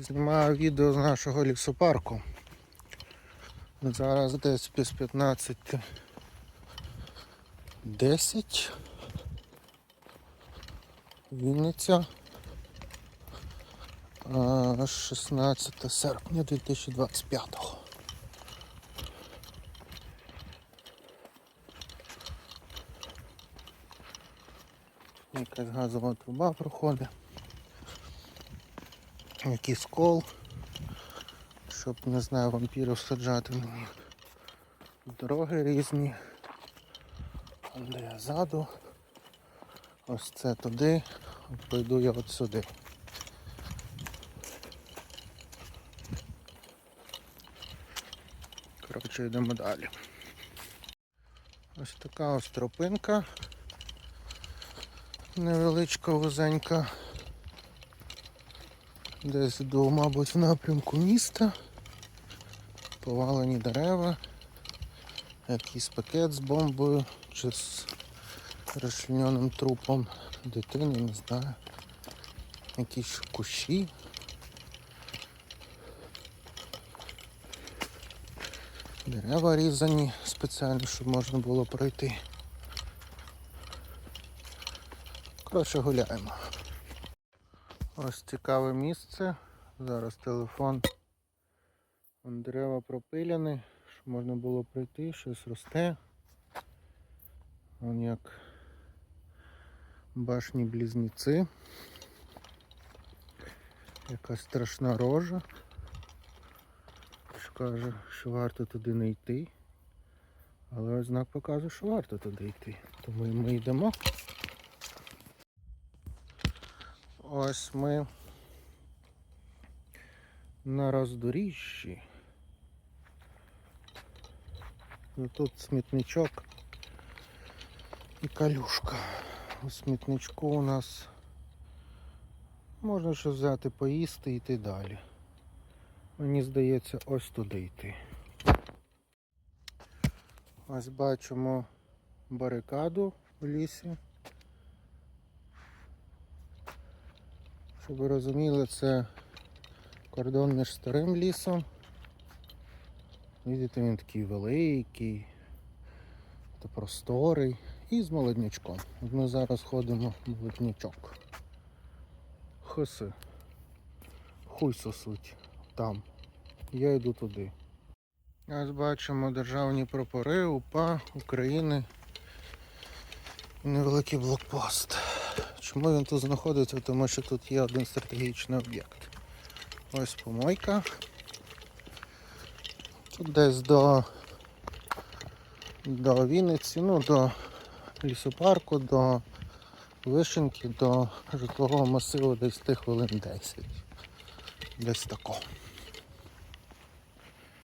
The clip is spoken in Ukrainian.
Знімаю відео з нашого лісопарку. Зараз десь без 15 10 Вінниця. 16 серпня 2025 Якась газова труба проходить. Якийсь кол. Щоб, не знаю, вампірів саджати міг. Дороги різні. Де я ззаду. Ось це туди. Пойду я от сюди. Коротше, йдемо далі. Ось така ось тропинка. Невеличка вузенька. Десь до, мабуть, в напрямку міста. Повалені дерева. Якийсь пакет з бомбою чи з розчлененим трупом дитини, не знаю. Якісь кущі. Дерева різані спеціально, щоб можна було пройти. Коротше, гуляємо. Ось цікаве місце. Зараз телефон. Дерева пропиляні, щоб можна було пройти, щось росте. Вон як башні близнеці. Якась страшна рожа. Що каже, що варто туди не йти. Але ось знак показує, що варто туди йти. Тому ми йдемо. Ось ми на роздоріжжі. Ну, Тут смітничок і калюшка. У смітничку у нас можна щось взяти, поїсти і йти далі. Мені здається, ось туди йти. Ось бачимо барикаду в лісі. Щоб ви розуміли, це кордон між старим лісом. Видите, він такий великий, та просторий і з молоднячком. Ми зараз ходимо в молоднячок. Хоси. Хуй сосуть там. Я йду туди. Ось бачимо державні прапори, УПА, України. Невеликий блокпост. Чому він тут знаходиться? Тому що тут є один стратегічний об'єкт. Ось помойка. Тут десь до, до Вінниці, ну до лісопарку, до Вишенки, до житлового масиву десь тих хвилин 10. Десь тако.